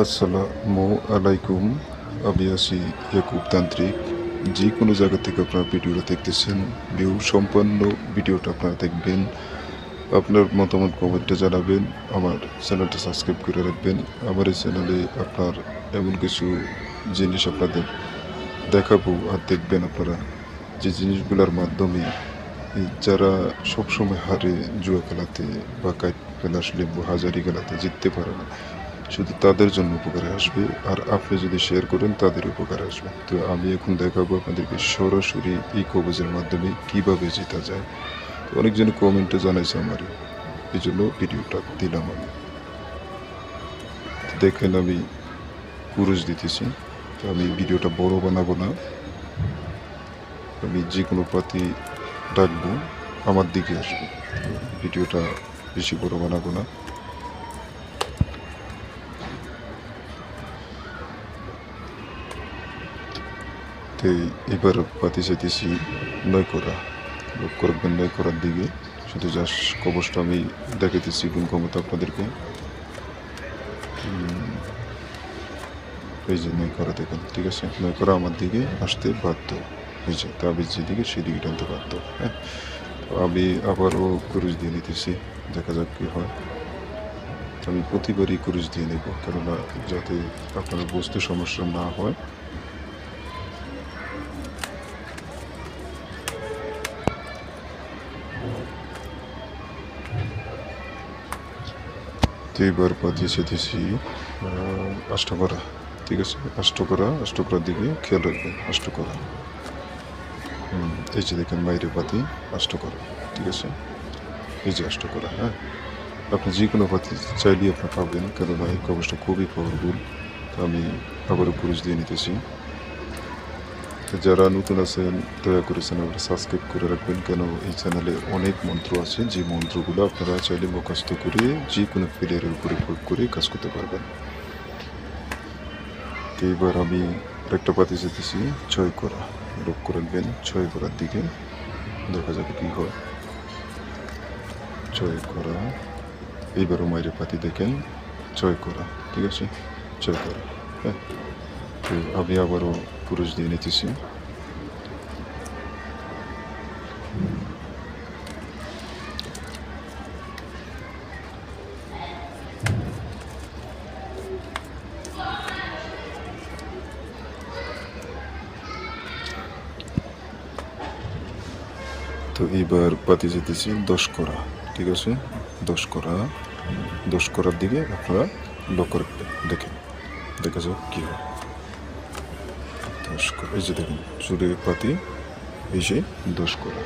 আসসালামু আলাইকুম। আমি ইয়াকুব তান্ত্রিক। যে কোনো জায়গা থেকে আপনারা ভিডিওটা দেখতেছেন, ভিউ সম্পন্ন ভিডিওটা আপনারা দেখবেন। আপনার মতামত কমেন্টে জানাবেন, আমার চ্যানেলটা সাবস্ক্রাইব করে রাখবেন। আমার এই চ্যানেলে আপনার এমন কিছু জিনিস আপনাদের দেখাবো আর দেখবেন আপনারা। যে জিনিসগুলোর মাধ্যমে যারা সবসময় হারে জুয়া খেলাতে বা কাইট খেলাস লেম্বু হাজারি খেলাতে জিততে পারে না শুধু তাদের জন্য উপকারে আসবে, আর আপনি যদি শেয়ার করেন, তাদের উপকারে আসবে। তো আমি এখন দেখাবো আপনাদেরকে সরাসরি এই কবজের মাধ্যমে কীভাবে জেতা যায়। তো অনেকজন কমেন্টে জানাইছে আমার এই জন্য ভিডিওটা দিলাম আমি। দেখেন আমি পুরুষ দিতেছি। তো আমি ভিডিওটা বড় বানাবো না। আমি যে কোনো পাতি ডাকবো, আমার দিকে আসবে। ভিডিওটা বেশি বড় বানাবো না। তো এবার পাতি চাইতেছি নয় করা লক্ষ্য রাখবেন নয় করার দিকে। শুধু জাস্ট কবচটা আমি দেখাইতেছি, গুণ ক্ষমতা আপনাদেরকে। এই যে নয় করা দেখেন, ঠিক আছে? নয় করা আমার দিকে আসতে বাধ্য। এই যে তাবিজ যেদিকে, সেদিকে টানতে বাধ্য হ্যাঁ? আমি আবারও কুরুশ দিয়ে নিতেছি, দেখা যাক কী হয়। আমি প্রতিবারই কুরুশ দিয়ে নেব, কেননা যাতে আপনার বুঝতে সমস্যা না হয়। তো এবার পাতিয়েছে দিছি অষ্টকরা ঠিক আছে? অষ্টকরা অষ্টকরার দিকে খেয়াল রাখবেন অষ্টকরা হুম, এই যে দেখেন বাইরে পাতি অষ্টকরা ঠিক আছে? এই যে অষ্টকরা হ্যাঁ? আপনি যে কোনো পাতি চাইলেই আপনি পাবেন কেননা এই কবচটা খুবই পাওয়ারফুল আমি আবারও পুরুষ দিয়ে নিতেছি। তো যারা নতুন আছেন, দয়া করে চ্যানেলটা সাবস্ক্রাইব করে রাখবেন, কেন এই চ্যানেলে অনেক মন্ত্র আছে। যে মন্ত্রগুলো আপনারা চাইলে মুখস্থ করে যে কোনো প্লেয়ারের উপরে প্রয়োগ করে কাজ করতে পারবেন। তো এবার আমি একটা পাতি যেতেছি, ছয় করা। লক্ষ্য রাখবেন ছয় করার দিকে দেখা যাবে কী হয়। ছয় করা। এইবারও মায়ের পাতি দেখেন, ছয় করা, ঠিক আছে? ছয় করা হ্যাঁ। তো আমি আবারও পুরুষ দিয়ে নিতেছি তো এইবার পাতি যেতেছি দশ করা ঠিক আছে দশ করা দশ করার দিকে আপনারা লক্ষ্য রাখবেন দেখেন দেখা যাক কী হয় দশ করা, এই যে দেখুন, চুরে পাতি, এই যে দশ করা।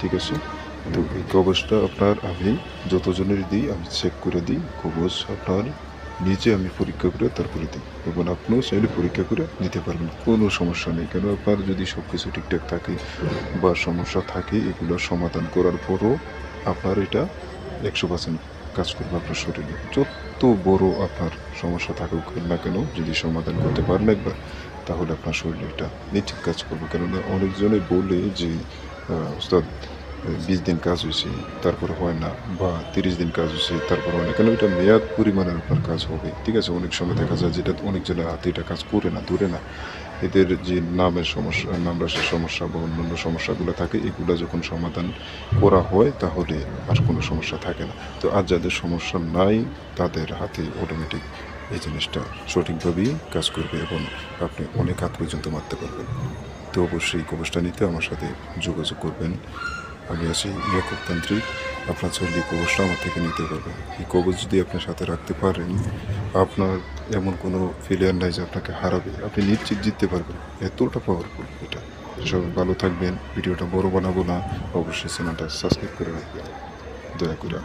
ঠিক আছে? তো এই কবচটা আপনার আমি যতজনের দিই, আমি চেক করে দিই কবচ আপনার নিজে আমি পরীক্ষা করে তারপরে দিই। এবং আপনিও চাইলে পরীক্ষা করে নিতে পারবেন, কোনো সমস্যা নেই। কেন আপনার যদি সব কিছু ঠিকঠাক থাকে বা সমস্যা থাকে, এগুলো সমাধান করার পরও আপনার এটা একশো পার্সেন্ট কাজ করবে আপনার শরীরে। যত বড় আপনার সমস্যা থাকুক না কেন, যদি সমাধান করতে পারেন একবার তাহলে আপনার শরীরে এটা নিশ্চিত কাজ করবে। কেননা অনেকজনে বলে যে ওস্তাদ, বিশ দিন কাজ হয়েছে, তারপরে হয় না, বা তিরিশ দিন কাজ হয়েছে, তারপরে হয় না। কেন এটা মেয়াদ পরিমাণের আপনার কাজ হবে, ঠিক আছে? অনেক সময় দেখা যায় যেটা অনেকজনের হাতে এটা কাজ করে না, ধরে না। এদের যে নামের সমস্যা নাম রাশির সমস্যা বা অন্যান্য সমস্যাগুলো থাকে, এগুলো যখন সমাধান করা হয়, তাহলে আর কোনো সমস্যা থাকে না। তো আর যাদের সমস্যা নাই, তাদের হাতে অটোমেটিক এই জিনিসটা সঠিকভাবেই কাজ করবে এবং আপনি অনেক হাত পর্যন্ত মারতে পারবেন। তো অবশ্যই কবচটা নিতে আমার সাথে যোগাযোগ করবেন। আমি আছি ইয়াকুব তান্ত্রিক আপনার চাইলে এই কবচটা আমার থেকে নিতে পারবেন। এই কবচ যদি আপনার সাথে রাখতে পারেন, আপনার এমন কোনো ফেলিয়ার নাই যে আপনাকে হারাবে। আপনি নিশ্চিত জিততে পারবেন। এতটা পাওয়ারফুল এটা। সবাই ভালো থাকবেন। ভিডিওটা বড় বানাবো না। অবশ্যই চ্যানেলটা সাবস্ক্রাইব করে রাখবেন। দয়া করে